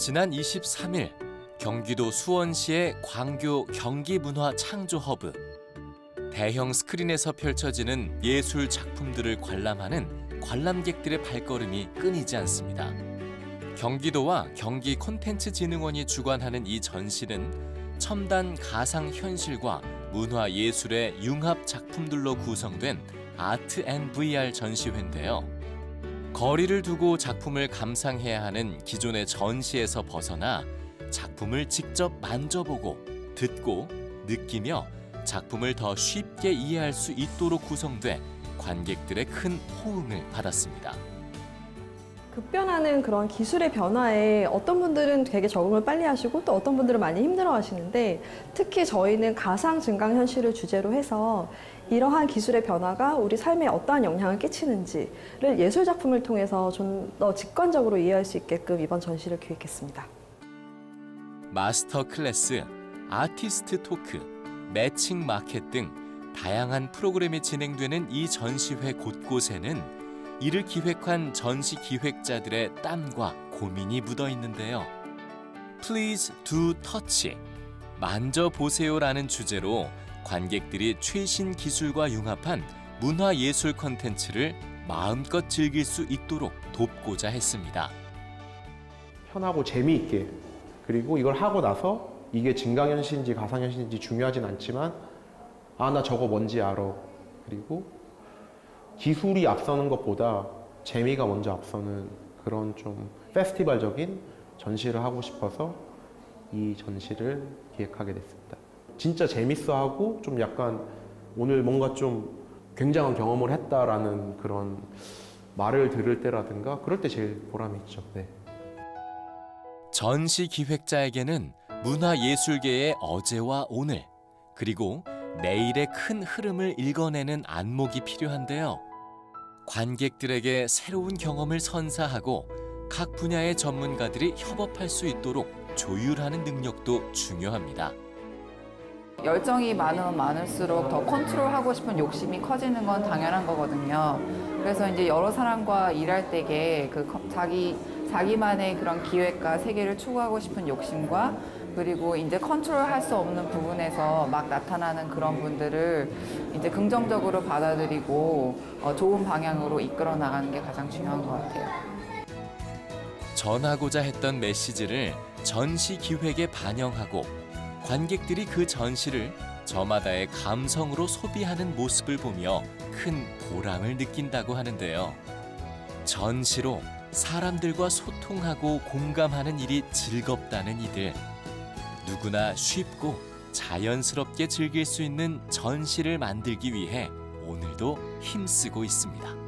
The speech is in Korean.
지난 23일 경기도 수원시의 광교 경기문화 창조 허브 대형 스크린에서 펼쳐지는 예술 작품들을 관람하는 관람객들의 발걸음이 끊이지 않습니다. 경기도와 경기 콘텐츠 진흥원이 주관하는 이 전시는 첨단 가상 현실과 문화 예술의 융합 작품들로 구성된 아트 앤 VR 전시회인데요. 거리를 두고 작품을 감상해야 하는 기존의 전시에서 벗어나 작품을 직접 만져보고 듣고 느끼며 작품을 더 쉽게 이해할 수 있도록 구성돼 관객들의 큰 호응을 받았습니다. 급변하는 그런 기술의 변화에 어떤 분들은 되게 적응을 빨리 하시고 또 어떤 분들은 많이 힘들어 하시는데 특히 저희는 가상 증강 현실을 주제로 해서 이러한 기술의 변화가 우리 삶에 어떠한 영향을 끼치는지를 예술 작품을 통해서 좀 더 직관적으로 이해할 수 있게끔 이번 전시를 기획했습니다. 마스터 클래스, 아티스트 토크, 매칭 마켓 등 다양한 프로그램이 진행되는 이 전시회 곳곳에는 이를 기획한 전시 기획자들의 땀과 고민이 묻어 있는데요. Please do touch. 만져보세요라는 주제로 관객들이 최신 기술과 융합한 문화예술 컨텐츠를 마음껏 즐길 수 있도록 돕고자 했습니다. 편하고 재미있게 그리고 이걸 하고 나서 이게 증강현실인지 가상현실인지 중요하진 않지만 아 나 저거 뭔지 알아 그리고 기술이 앞서는 것보다 재미가 먼저 앞서는 그런 좀 페스티벌적인 전시를 하고 싶어서 이 전시를 기획하게 됐습니다. 진짜 재밌어하고 좀 약간 오늘 뭔가 좀 굉장한 경험을 했다라는 그런 말을 들을 때라든가 그럴 때 제일 보람이 있죠. 네. 전시 기획자에게는 문화예술계의 어제와 오늘 그리고 내일의 큰 흐름을 읽어내는 안목이 필요한데요. 관객들에게 새로운 경험을 선사하고 각 분야의 전문가들이 협업할 수 있도록 조율하는 능력도 중요합니다. 열정이 많으면 많을수록 더 컨트롤하고 싶은 욕심이 커지는 건 당연한 거거든요. 그래서 이제 여러 사람과 일할 때에 그 자기 자기만의 그런 기획과 세계를 추구하고 싶은 욕심과 그리고 이제 컨트롤할 수 없는 부분에서 막 나타나는 그런 분들을 이제 긍정적으로 받아들이고 어, 좋은 방향으로 이끌어 나가는 게 가장 중요한 것 같아요. 전하고자 했던 메시지를 전시 기획에 반영하고 관객들이 그 전시를 저마다의 감성으로 소비하는 모습을 보며 큰 보람을 느낀다고 하는데요. 전시로 사람들과 소통하고 공감하는 일이 즐겁다는 이들. 누구나 쉽고 자연스럽게 즐길 수 있는 전시를 만들기 위해 오늘도 힘쓰고 있습니다.